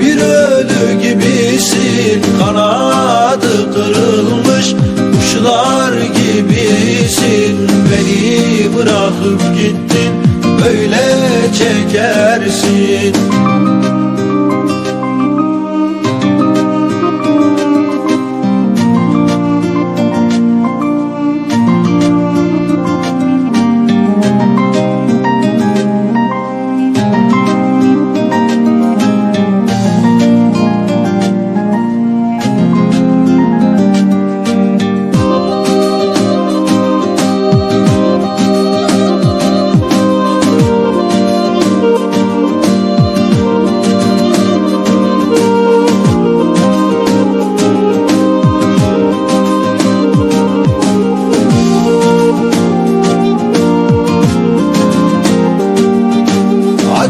Bir ölü gibisin. Kanadı kırılmış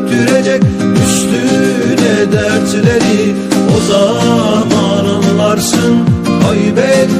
karanlık çöktürecek Üstüne dertleri. O zaman anlarsın kaybettiğinleri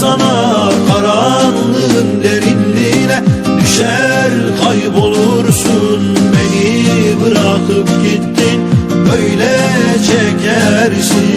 sana karanlığın derinliğine Düşer kaybolursun. Beni bırakıp gittin Böyle çekersin.